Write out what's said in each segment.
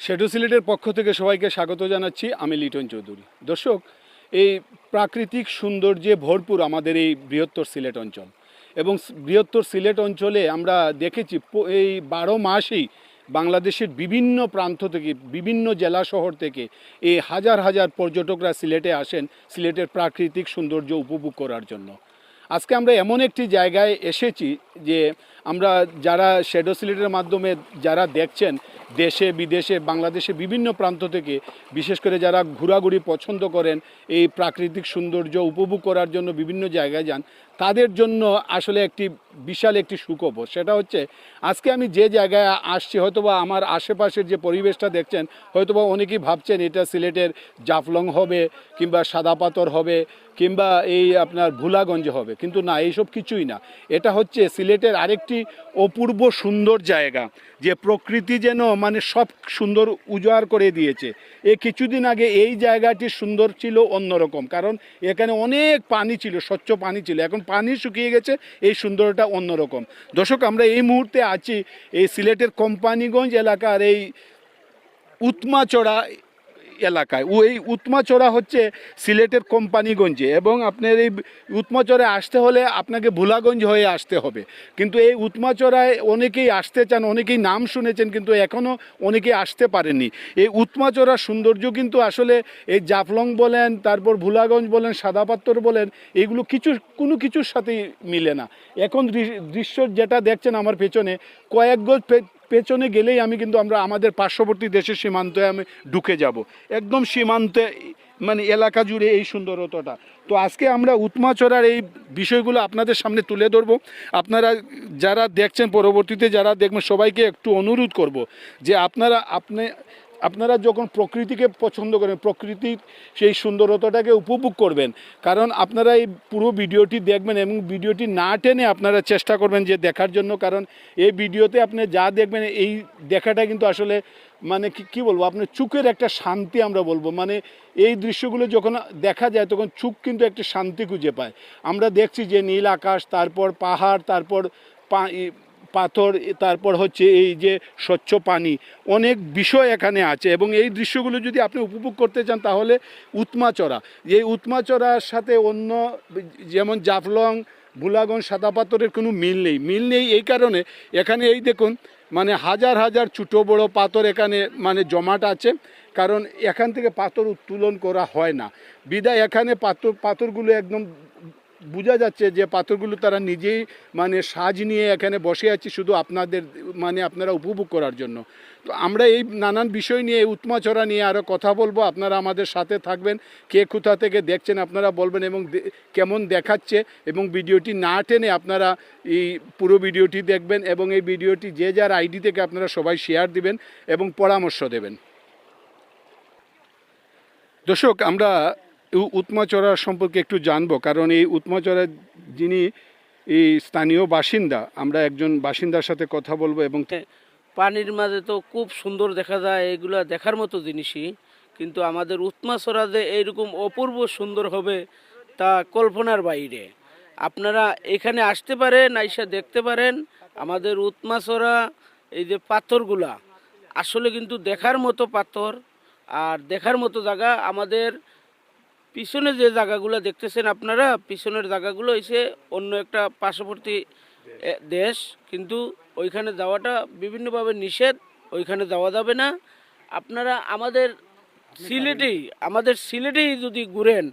Shadow সিলেটের পক্ষ থেকে সবাইকে স্বাগত জানাচ্ছি। আমি লিটন চৌধুরী। দর্শক, এই প্রাকৃতিক সৌন্দর্যে ভরপুর আমাদের এই বৃহত্তর সিলেট অঞ্চল। এবং বৃহত্তর সিলেট অঞ্চলে আমরা দেখেছি এই বারো মাসেই বাংলাদেশের বিভিন্ন প্রান্ত থেকে, বিভিন্ন জেলা শহর থেকে এই হাজার হাজার পর্যটকরা সিলেটে আসেন, সিলেটের প্রাকৃতিক সৌন্দর্য উপভোগ করার জন্য। আজকে আমরা এমন একটি জায়গায় এসেছি যে আমরা যারা শ্যাডো সিলেটের মাধ্যমে যারা দেখছেন, দেশে, বিদেশে, বাংলাদেশে বিভিন্ন প্রান্ত থেকে, বিশেষ করে যারা ঘোরাঘুরি পছন্দ করেন, এই প্রাকৃতিক সৌন্দর্য উপভোগ করার জন্য বিভিন্ন জায়গায় যান, তাদের জন্য আসলে একটি বিশাল একটি সুখবর। সেটা হচ্ছে, আজকে আমি যে জায়গায় আসছি, হয়তোবা আমার আশেপাশের যে পরিবেশটা দেখছেন, হয়তোবা অনেকেই ভাবছেন এটা সিলেটের জাফলং হবে, কিংবা সাদা পাথর হবে, কিংবা এই আপনার ভুলাগঞ্জ হবে, কিন্তু না, এইসব কিছুই না। এটা হচ্ছে সিলেটের আরেকটি অপূর্ব সুন্দর জায়গা, যে প্রকৃতি যেন মানে সব সুন্দর উজাড় করে দিয়েছে। এ কিছুদিন আগে এই জায়গাটি সুন্দর ছিল অন্যরকম, কারণ এখানে অনেক পানি ছিল, স্বচ্ছ পানি ছিল। এখন পানি শুকিয়ে গেছে, এই সুন্দরটা অন্যরকম। দর্শক, আমরা এই মুহূর্তে আছি এই সিলেটের কোম্পানিগঞ্জ এলাকার এই উৎমাচড়া এলাকায়। ও এই উৎমাচড়া হচ্ছে সিলেটের কোম্পানিগঞ্জে এবং আপনার এই উৎমাচড়ায় আসতে হলে আপনাকে ভোলাগঞ্জ হয়ে আসতে হবে। কিন্তু এই উৎমাচড়ায় অনেকেই আসতে চান, অনেকেই নাম শুনেছেন কিন্তু এখনও অনেকেই আসতে পারেননি। এই উৎমাচড়ার সৌন্দর্য কিন্তু আসলে এই জাফলং বলেন, তারপর ভোলাগঞ্জ বলেন সাদাপাত্তর বলেন, এগুলো কিছু, কোনো কিছুর সাথেই মিলে না। এখন দৃশ্য যেটা দেখছেন আমার পেছনে, কয়েক গজ পেছনে গেলেই আমি কিন্তু আমরা আমাদের পার্শ্ববর্তী দেশের সীমান্তে আমি ঢুকে যাব। একদম সীমান্তে মানে এলাকা জুড়ে এই সুন্দরতাটা। তো আজকে আমরা উৎমাচড়ার এই বিষয়গুলো আপনাদের সামনে তুলে ধরবো। আপনারা যারা দেখছেন পরবর্তীতে, যারা দেখবেন, সবাইকে একটু অনুরোধ করব যে আপনারা, আপনি আপনারা যখন প্রকৃতিকে পছন্দ করেন, প্রকৃতির সেই সুন্দরতাটাকে উপভোগ করবেন, কারণ আপনারা এই পুরো ভিডিওটি দেখবেন এবং ভিডিওটি না টেনে আপনারা চেষ্টা করবেন যে দেখার জন্য, কারণ এই ভিডিওতে আপনি যা দেখবেন, এই দেখাটা কিন্তু আসলে মানে কি, কী বলব, আপনার চুকের একটা শান্তি আমরা বলব। মানে এই দৃশ্যগুলো যখন দেখা যায়, তখন চুক কিন্তু একটা শান্তি খুঁজে পায়। আমরা দেখছি যে নীল আকাশ, তারপর পাহাড়, তারপর পা- পাথর, তারপর হচ্ছে এই যে স্বচ্ছ পানি। অনেক বিষয় এখানে আছে এবং এই দৃশ্যগুলো যদি আপনি উপভোগ করতে চান তাহলে উৎমাচড়া এই উৎমাচড়ার সাথে অন্য যেমন জাফলং, ভুলাগঞ্জ সাদা পাথরের কোনো মিল নেই। মিল নেই এই কারণে এখানে এই দেখুন মানে হাজার হাজার ছোটো বড় পাথর এখানে মানে জমাট আছে। কারণ এখান থেকে পাথর উত্তোলন করা হয় না। বিদায় এখানে পাথর, পাথরগুলো একদম বোঝা যাচ্ছে যে পাথরগুলো তারা নিজেই মানে সাজ নিয়ে এখানে বসে আছে শুধু আপনাদের মানে আপনারা উপভোগ করার জন্য। তো আমরা এই নানান বিষয় নিয়ে, এই উৎমাচড়া নিয়ে আরও কথা বলব। আপনারা আমাদের সাথে থাকবেন। কে কোথা থেকে দেখছেন আপনারা বলবেন এবং কেমন দেখাচ্ছে এবং ভিডিওটি না টেনে আপনারা এই পুরো ভিডিওটি দেখবেন এবং এই ভিডিওটি যে যার আইডি থেকে আপনারা সবাই শেয়ার দিবেন এবং পরামর্শ দেবেন। দর্শক, আমরা উৎমাচড়া সম্পর্কে একটু জানব, কারণ এই উৎমাচড়ার যিনি, এই স্থানীয় বাসিন্দা, আমরা একজন বাসিন্দার সাথে কথা বলব এবং পানির মাঝে তো খুব সুন্দর দেখা যায়, এগুলা দেখার মতো জিনিসই, কিন্তু আমাদের উৎমাছড়া যে এইরকম অপূর্ব সুন্দর হবে তা কল্পনার বাইরে। আপনারা এখানে আসতে পারেন, আইসা দেখতে পারেন, আমাদের উৎমাছড়া এই যে পাথরগুলা, আসলে কিন্তু দেখার মতো পাথর, আর দেখার মতো জায়গা আমাদের পিছনে যে জায়গাগুলো দেখতেছেন আপনারা, পিছনের জায়গাগুলো এসে অন্য একটা পার্শ্ববর্তী দেশ। কিন্তু ওইখানে যাওয়াটা বিভিন্নভাবে নিষেধ, ওইখানে যাওয়া যাবে না। আপনারা আমাদের সিলেটেই আমাদের সিলেটেই যদি ঘুরেন,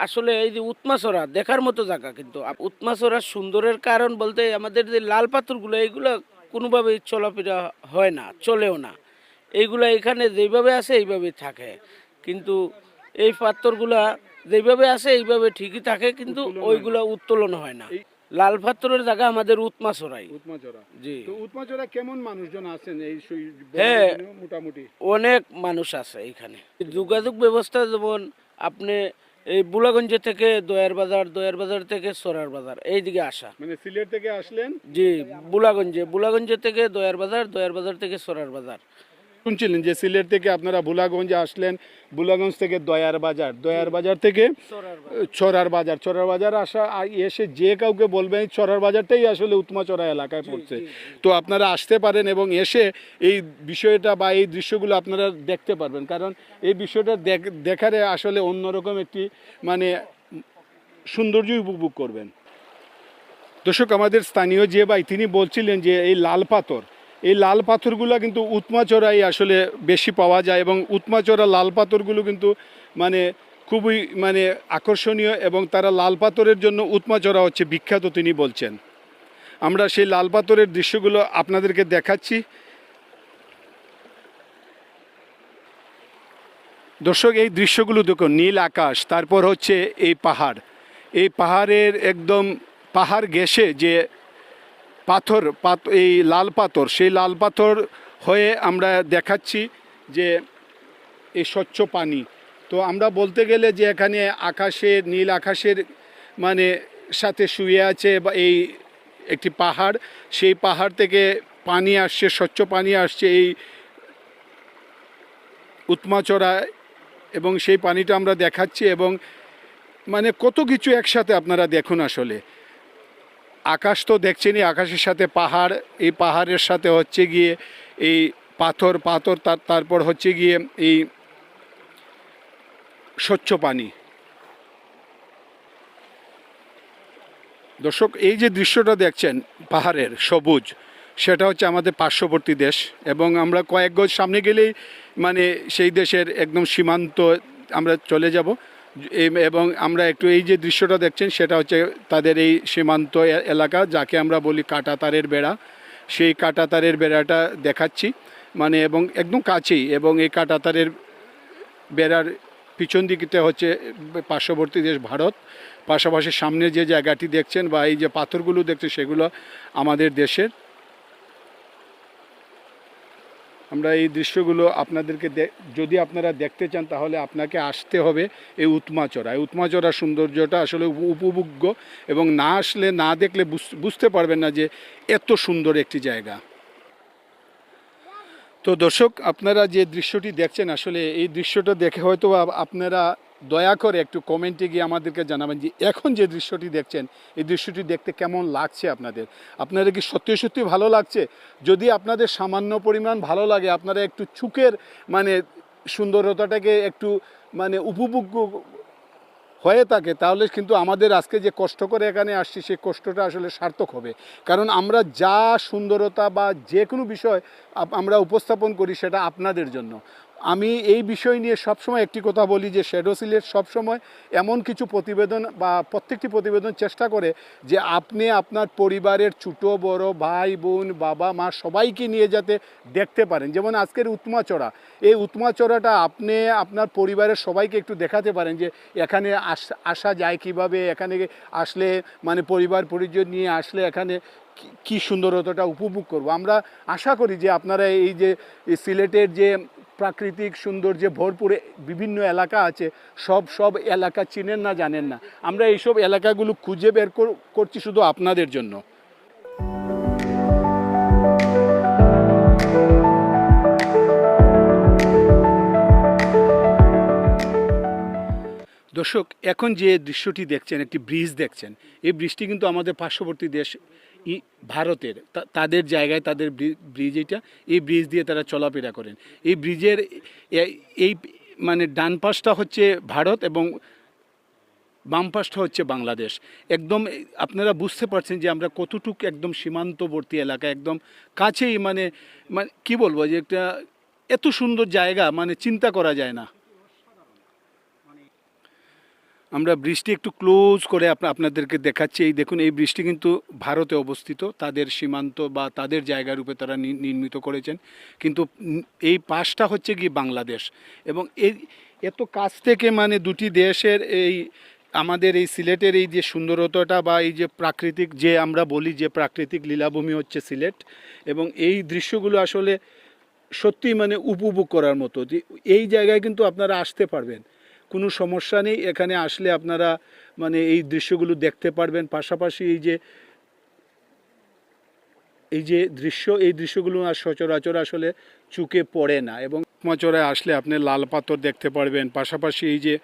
আসলে এই যে উৎমাছড়া দেখার মতো জায়গা কিন্তু। উৎমাছড়া সুন্দরের কারণ বলতে আমাদের যে লাল পাথরগুলো, এইগুলো কোনোভাবেই চলাফেরা হয় না, চলেও না। এইগুলা এখানে যেইভাবে আছে, এইভাবেই থাকে। কিন্তু এই পাথরগুলা যেইভাবে আছে এইভাবে ঠিকই থাকে কিন্তু ওইগুলা উত্তোলন হয় না। লাল পাথরের জায়গা আমাদের উৎমাছড়াই উৎমাচড়া জি। তো উৎমাচড়া কেমন মানুষজন আছেন এই হ্যাঁ। মোটামুটি? অনেক মানুষ আছে এইখানে যোগাযোগ ব্যবস্থা যেমন আপনি এই বুলাগঞ্জ থেকে দয়ার বাজার দয়ার বাজার থেকে সরার বাজার এইদিকে আসা। মানে সিলেট থেকে আসলেন? জি বুলাগঞ্জে বুলাগঞ্জ থেকে দয়ার বাজার দয়ার বাজার থেকে সরার বাজার। শুনছিলেন যে সিলেট থেকে আপনারা বুলাগঞ্জে আসলেন বুলাগঞ্জ থেকে দয়ার বাজার। দয়ার বাজার থেকে চরার বাজার। চরার বাজার আসা এসে যে কাউকে বলবেন চরার বাজারটাই আসলে উত্তমা চড়া এলাকায় পড়ছে। তো আপনারা আসতে পারেন এবং এসে এই বিষয়টা বা এই দৃশ্যগুলো আপনারা দেখতে পারবেন। কারণ এই বিষয়টা দেখ- দেখারে আসলে অন্যরকম একটি মানে সৌন্দর্য উপভোগ করবেন। দর্শক আমাদের স্থানীয় যে ভাই তিনি বলছিলেন যে এই লাল পাথর এই লাল পাথরগুলো কিন্তু উৎমাচড়াই আসলে বেশি পাওয়া যায় এবং উৎমাচড়া লাল পাথরগুলো কিন্তু মানে খুবই মানে আকর্ষণীয় এবং তারা লাল পাথরের জন্য উৎমাচড়া হচ্ছে বিখ্যাত তিনি বলছেন। আমরা সেই লাল পাথরের দৃশ্যগুলো আপনাদেরকে দেখাচ্ছি। দর্শক, এই দৃশ্যগুলো দেখুন, নীল আকাশ, তারপর হচ্ছে এই পাহাড়। এই পাহাড়ের একদম পাহাড় ঘেঁষে যে পাথর, পাত, এই লাল পাথর, সেই লাল পাথর হয়ে আমরা দেখাচ্ছি যে এই স্বচ্ছ পানি। তো আমরা বলতে গেলে যে এখানে আকাশের নীল আকাশের মানে সাথে শুয়ে আছে বা এই একটি পাহাড়, সেই পাহাড় থেকে পানি আসছে, স্বচ্ছ পানি আসছে এই উৎমাচড়ায় এবং সেই পানিটা আমরা দেখাচ্ছি এবং মানে কত কিছু একসাথে আপনারা দেখুন আসলে। আকাশ তো দেখছেনই, আকাশের সাথে পাহাড়, এই পাহাড়ের সাথে হচ্ছে গিয়ে এই পাথর পাথর তারপর হচ্ছে গিয়ে এই স্বচ্ছ পানি। দর্শক, এই যে দৃশ্যটা দেখছেন, পাহাড়ের সবুজ, সেটা হচ্ছে আমাদের পার্শ্ববর্তী দেশ এবং আমরা কয়েক গজ সামনে গেলেই মানে সেই দেশের একদম সীমান্ত আমরা চলে যাব। এবং আমরা একটু এই যে দৃশ্যটা দেখছেন, সেটা হচ্ছে তাদের এই সীমান্ত এলাকা, যাকে আমরা বলি কাটাতারের বেড়া। সেই কাটাতারের বেড়াটা দেখাচ্ছি। মানে এবং একদম কাছেই, এবং এই কাটাতারের বেড়ার পিছন দিকটা হচ্ছে পার্শ্ববর্তী দেশ ভারত। পাশাপাশি সামনে যে জায়গাটি দেখছেন বা এই যে পাথরগুলো দেখছেন, সেগুলো আমাদের দেশের। আমরা এই দৃশ্যগুলো আপনাদেরকে যদি আপনারা দেখতে চান, তাহলে আপনাকে আসতে হবে এই উৎমাচরা এই উৎমাচড়া সৌন্দর্যটা আসলে উপভোগ্য এবং না আসলে না দেখলে বুঝ- বুঝতে পারবেন না যে এত সুন্দর একটি জায়গা। তো দর্শক, আপনারা যে দৃশ্যটি দেখছেন, আসলে এই দৃশ্যটা দেখে হয়তো আপনারা দয়া করে একটু কমেন্টে গিয়ে আমাদেরকে জানাবেন যে এখন যে দৃশ্যটি দেখছেন, এই দৃশ্যটি দেখতে কেমন লাগছে আপনাদের? আপনারা কি সত্যি সত্যি ভালো লাগছে? যদি আপনাদের সামান্য পরিমাণ ভালো লাগে, আপনারা একটু চুকের মানে সুন্দরতাটাকে একটু মানে উপভোগ্য হয়ে থাকে, তাহলে কিন্তু আমাদের আজকে যে কষ্ট করে এখানে আসছি, সেই কষ্টটা আসলে সার্থক হবে। কারণ আমরা যা সুন্দরতা বা যে কোনো বিষয় আমরা উপস্থাপন করি সেটা আপনাদের জন্য। আমি এই বিষয় নিয়ে সবসময় একটি কথা বলি যে শ্যাডো সিলেট সবসময় এমন কিছু প্রতিবেদন বা প্রত্যেকটি প্রতিবেদন চেষ্টা করে যে আপনি আপনার পরিবারের ছোটো, বড় ভাই, বোন, বাবা, মা সবাইকে নিয়ে যাতে দেখতে পারেন। যেমন আজকের উৎমাচড়া এই উৎমাচড়াটা আপনি আপনার পরিবারের সবাইকে একটু দেখাতে পারেন যে এখানে আসা যায় কীভাবে? এখানে আসলে মানে পরিবার পরিজন নিয়ে আসলে এখানে কি- সুন্দরতাটা উপভোগ করব। আমরা আশা করি যে আপনারা এই যে সিলেটের যে প্রাকৃতিক সৌন্দর্যে ভরপুর বিভিন্ন এলাকা আছে, সব সব এলাকা চিনেন না, জানেন না। আমরা এইসব এলাকাগুলো খুঁজে বের কর- করছি শুধু আপনাদের জন্য। দর্শক, এখন যে দৃশ্যটি দেখছেন, একটি ব্রিজ দেখছেন, এই ব্রিজটি কিন্তু আমাদের পার্শ্ববর্তী দেশ ভারতের তাদের জায়গায় তাদের ব্রি- ব্রিজ এটা এই ব্রিজ দিয়ে তারা চলাফেরা করেন। এই ব্রিজের এই মানে ডান পাশটা হচ্ছে ভারত এবং বাম পাশটা হচ্ছে বাংলাদেশ। একদম আপনারা বুঝতে পারছেন যে আমরা কতটুকু একদম সীমান্তবর্তী এলাকা, একদম কাছেই মানে মানে কী বলব যে একটা এত সুন্দর জায়গা মানে চিন্তা করা যায় না। আমরা বৃষ্টি একটু ক্লোজ করে আপনা- আপনাদেরকে দেখাচ্ছি। এই দেখুন, এই বৃষ্টি কিন্তু ভারতে অবস্থিত। তাদের সীমান্ত বা তাদের জায়গা রূপে তারা নির্মিত করেছেন। কিন্তু এই পাশটা হচ্ছে কি বাংলাদেশ। এবং এই, এত কাছ থেকে মানে দুটি দেশের এই, আমাদের এই সিলেটের এই যে সুন্দরতাটা বা এই যে প্রাকৃতিক, যে আমরা বলি যে প্রাকৃতিক লীলাভূমি হচ্ছে সিলেট। এবং এই দৃশ্যগুলো আসলে সত্যি মানে উপভোগ করার মতো। এই জায়গায় কিন্তু আপনারা আসতে পারবেন। কোনো সমস্যা নেই। এখানে আসলে আপনারা মানে এই দৃশ্যগুলো দেখতে পারবেন। পাশাপাশি এই যে এই যে দৃশ্য, এই দৃশ্যগুলো আর সচরাচর আসলে চুকে পড়ে না এবং উৎমাচড়ায় আসলে আপনি লাল পাথর দেখতে পারবেন। পাশাপাশি এই যে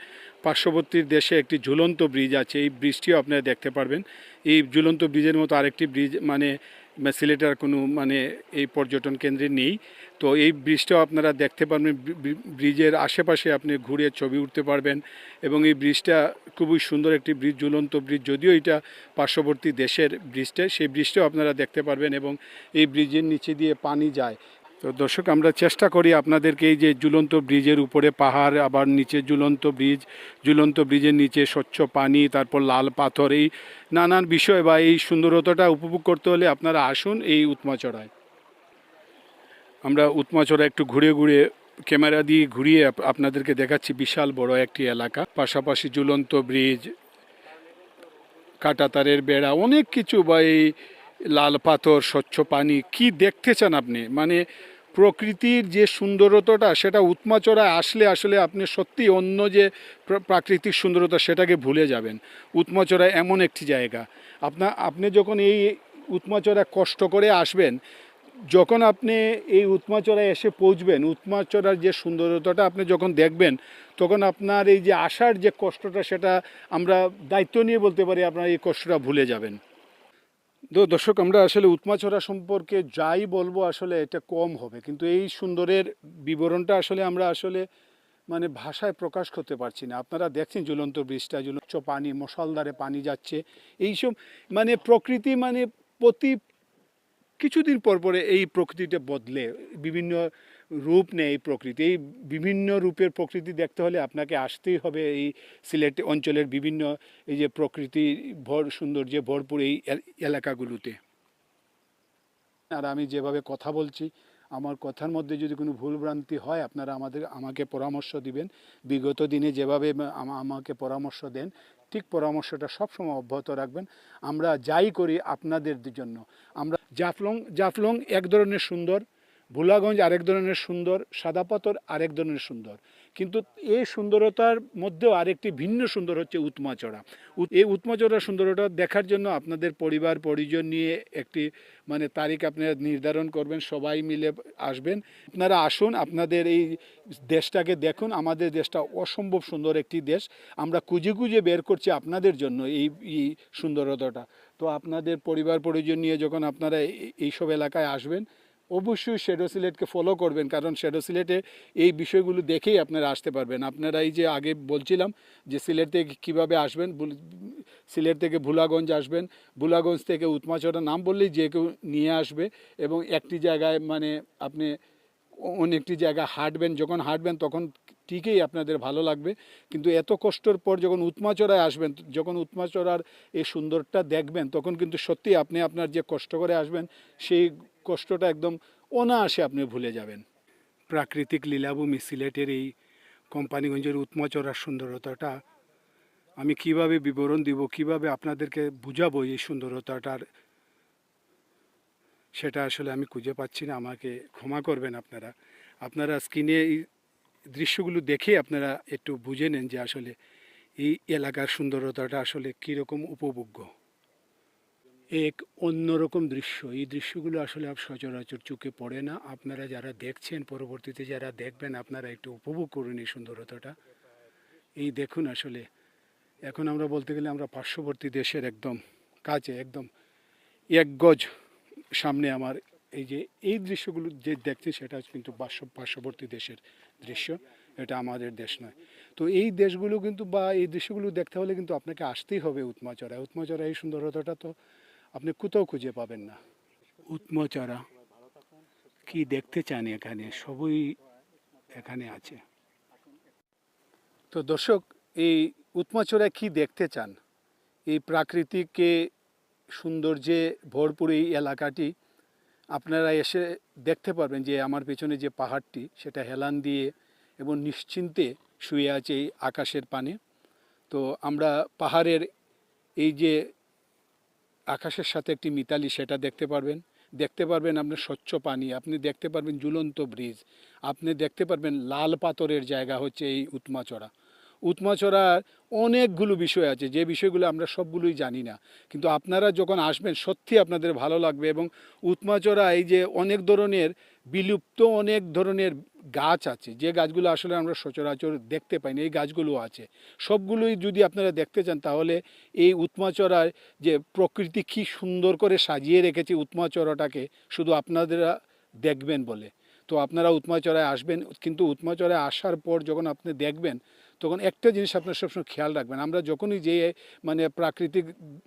পার্শ্ববর্তী দেশে একটি ঝুলন্ত ব্রিজ আছে, এই ব্রিজটিও আপনারা দেখতে পারবেন। এই ঝুলন্ত ব্রিজের মতো আরেকটি ব্রিজ মানে সিলেটের কোনো মানে এই পর্যটন কেন্দ্রে নেই। তো এই ব্রিজটাও আপনারা দেখতে পারবেন, ব্রি- ব্রি- ব্রিজের আশেপাশে আপনি ঘুরে ছবি উঠতে পারবেন এবং এই ব্রিজটা খুবই সুন্দর একটি ব্রিজ, ঝুলন্ত ব্রিজ। যদিও এটা পার্শ্ববর্তী দেশের ব্রিজটা, সেই ব্রিজটাও আপনারা দেখতে পারবেন এবং এই ব্রিজের নিচে দিয়ে পানি যায়। তো দর্শক, আমরা চেষ্টা করি আপনাদেরকে এই যে ঝুলন্ত ব্রিজের উপরে পাহাড়, আবার নিচে ঝুলন্ত ব্রিজ, ঝুলন্ত ব্রিজের নিচে স্বচ্ছ পানি, তারপর লাল পাথর, এই নানান বিষয় বা এই সুন্দরতাটা উপভোগ করতে হলে আপনারা আসুন এই উৎমাচড়ায়। আমরা উৎমাচড়া একটু ঘুরে ঘুরে, ক্যামেরা দিয়ে ঘুরিয়ে আপনাদেরকে দেখাচ্ছি বিশাল বড় একটি এলাকা। পাশাপাশি ঝুলন্ত ব্রিজ, কাটাতারের বেড়া, অনেক কিছু বা এই লাল পাথর, স্বচ্ছ পানি, কি দেখতে চান আপনি? মানে প্রকৃতির যে সুন্দরতাটা, সেটা উৎমাচড়ায় আসলে আসলে আপনি সত্যি অন্য যে প্রাকৃতিক সুন্দরতা, সেটাকে ভুলে যাবেন। উৎমাচড়া এমন একটি জায়গা। আপনা, আপনি যখন এই উৎমাচড়া কষ্ট করে আসবেন, যখন আপনি এই উৎমাচড়ায় এসে পৌঁছবেন উৎমাচড়ার যে সুন্দরতাটা আপনি যখন দেখবেন, তখন আপনার এই যে আসার যে কষ্টটা, সেটা আমরা দায়িত্ব নিয়ে বলতে পারি, আপনার এই কষ্টটা ভুলে যাবেন। তো দর্শক, আমরা আসলে উৎমাচরা সম্পর্কে যাই বলব আসলে এটা কম হবে। কিন্তু এই সুন্দরের বিবরণটা আসলে আমরা আসলে মানে ভাষায় প্রকাশ করতে পারছি না। আপনারা দেখছেন জ্বলন্ত বৃষ্টা জ্বলন্ত পানি মশালদারে পানি যাচ্ছে। এইসব মানে প্রকৃতি মানে প্রতি কিছুদিন পর পরে এই প্রকৃতিটা বদলে। বিভিন্ন রূপ নেয় এই প্রকৃতি। এই বিভিন্ন রূপের প্রকৃতি দেখতে হলে আপনাকে আসতেই হবে এই সিলেট অঞ্চলের বিভিন্ন এই যে প্রকৃতি ভর সৌন্দর্যে ভরপুর এই এলাকাগুলোতে। আর আমি যেভাবে কথা বলছি, আমার কথার মধ্যে যদি কোনো ভুলভ্রান্তি হয়, আপনারা আমাদের, আমাকে পরামর্শ দিবেন। বিগত দিনে যেভাবে আমাকে পরামর্শ দেন, ঠিক পরামর্শটা সবসময় অব্যাহত রাখবেন। আমরা যাই করি আপনাদের জন্য। আমরা জাফলং জাফলং এক ধরনের সুন্দর ভোলাগঞ্জ আরেক ধরনের সুন্দর সাদা পাথর আরেক ধরনের সুন্দর। কিন্তু এই সুন্দরতার মধ্যেও আরেকটি ভিন্ন সুন্দর হচ্ছে উৎমাচড়া। এই উৎমাচড়া সুন্দরতা দেখার জন্য আপনাদের পরিবার, পরিজন নিয়ে একটি মানে তারিখ আপনারা নির্ধারণ করবেন, সবাই মিলে আসবেন। আপনারা আসুন, আপনাদের এই দেশটাকে দেখুন, আমাদের দেশটা অসম্ভব সুন্দর একটি দেশ। আমরা কুজে কুজে বের করছি আপনাদের জন্য এই এই সুন্দরতাটা। তো আপনাদের পরিবার, পরিজন নিয়ে যখন আপনারা এই- এইসব এলাকায় আসবেন অবশ্যই শ্যাডো সিলেটকে ফলো করবেন, কারণ শ্যাডো সিলেটে এই বিষয়গুলো দেখেই আপনারা আসতে পারবেন। আপনারা এই যে আগে বলছিলাম যে সিলেট থেকে কীভাবে আসবেন সিলেট থেকে ভুলাগঞ্জ আসবেন, ভুলাগঞ্জ থেকে উৎমাচড়া নাম বললেই যে কেউ নিয়ে আসবে এবং একটি জায়গায় মানে আপনি অনেকটি জায়গা হাঁটবেন, যখন হাঁটবেন তখন ঠিকই আপনাদের ভালো লাগবে। কিন্তু এত কষ্টর পর যখন উৎমাচড়ায় আসবেন, যখন উৎমাচড়ার এই সুন্দরটা দেখবেন, তখন কিন্তু সত্যি আপনি আপনার যে কষ্ট করে আসবেন, সেই কষ্টটা একদম অনায়াসে আপনি ভুলে যাবেন। প্রাকৃতিক লীলাভূমি সিলেটের এই কোম্পানিগঞ্জের উৎমাচড়ার সুন্দরতাটা, আমি কীভাবে বিবরণ দিব, কীভাবে আপনাদেরকে বুঝাবো এই সুন্দরতাটার, সেটা আসলে আমি খুঁজে পাচ্ছি না, আমাকে ক্ষমা করবেন আপনারা। আপনারা স্ক্রিনে এই দৃশ্যগুলো দেখে আপনারা একটু বুঝে নেন যে আসলে এই এলাকার সুন্দরতাটা আসলে কীরকম উপভোগ্য। এক অন্যরকম দৃশ্য। এই দৃশ্যগুলো আসলে আপ সচরাচর চোখে পড়ে না। আপনারা যারা দেখছেন, পরবর্তীতে যারা দেখবেন, আপনারা একটু উপভোগ করুন এই সুন্দরতাটা। এই দেখুন আসলে, এখন আমরা বলতে গেলে আমরা পার্শ্ববর্তী দেশের একদম কাছে, একদম এক গজ সামনে আমার এই যে, এই দৃশ্যগুলো যে দেখছি সেটা কিন্তু পার্শ্ববর্তী দেশের দৃশ্য। এটা আমাদের দেশ নয়। তো এই দেশগুলো কিন্তু বা এই দৃশ্যগুলো দেখতে হলে কিন্তু আপনাকে আসতেই হবে উৎমাচড়া উৎমাচড়া এই সুন্দরতাটা তো আপনি কোথাও খুঁজে পাবেন না। উৎমাচড়া কি দেখতে চান এখানে? সবই এখানে আছে। তো দর্শক, এই উৎমাচড়ায় কি দেখতে চান? এই প্রাকৃতিকে সৌন্দর্যে ভরপুর এই এলাকাটি, আপনারা এসে দেখতে পারবেন যে আমার পেছনে যে পাহাড়টি, সেটা হেলান দিয়ে এবং নিশ্চিন্তে শুয়ে আছে এই আকাশের পানে। তো আমরা পাহাড়ের এই যে আকাশের সাথে একটি মিতালি, সেটা দেখতে পারবেন। দেখতে পারবেন আপনার স্বচ্ছ পানি, আপনি দেখতে পারবেন ঝুলন্ত ব্রিজ, আপনি দেখতে পারবেন লাল পাথরের জায়গা হচ্ছে এই উৎমাচড়া। উৎমাচড়ার অনেকগুলো বিষয় আছে, যে বিষয়গুলো আমরা সবগুলোই জানি না। কিন্তু আপনারা যখন আসবেন সত্যি আপনাদের ভালো লাগবে এবং উৎমাচড়া এই যে অনেক ধরনের বিলুপ্ত অনেক ধরনের গাছ আছে। যে গাছগুলো আসলে আমরা সচরাচর দেখতে পাই না, এই গাছগুলো আছে। সবগুলোই যদি আপনারা দেখতে চান, তাহলে এই উৎমাচরার যে প্রকৃতি কি সুন্দর করে সাজিয়ে রেখেছে উৎমাচরাটাকে শুধু আপনারা দেখবেন বলে। তো আপনারা উৎমাচরায় আসবেন, কিন্তু উৎমাচরায় আসার পর যখন আপনি দেখবেন তখন একটা জিনিস আপনার সবসময় খেয়াল রাখবেন, আমরা যখনই যে মানে প্রাকৃতিক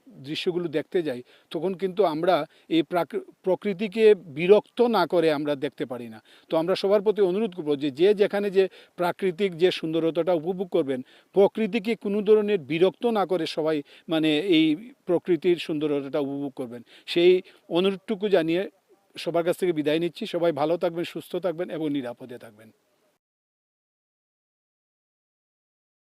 দৃশ্যগুলো দেখতে যাই, তখন কিন্তু আমরা এই প্রাক- প্রকৃতিকে বিরক্ত না করে আমরা দেখতে পারি না। তো আমরা সবার প্রতি অনুরোধ করব যে যে যেখানে যে প্রাকৃতিক যে সুন্দরতাটা উপভোগ করবেন, প্রকৃতিকে কোনো ধরনের বিরক্ত না করে সবাই মানে এই প্রকৃতির সুন্দরতাটা উপভোগ করবেন। সেই অনুরোধটুকু জানিয়ে সবার কাছ থেকে বিদায় নিচ্ছি। সবাই ভালো থাকবেন, সুস্থ থাকবেন এবং নিরাপদে থাকবেন।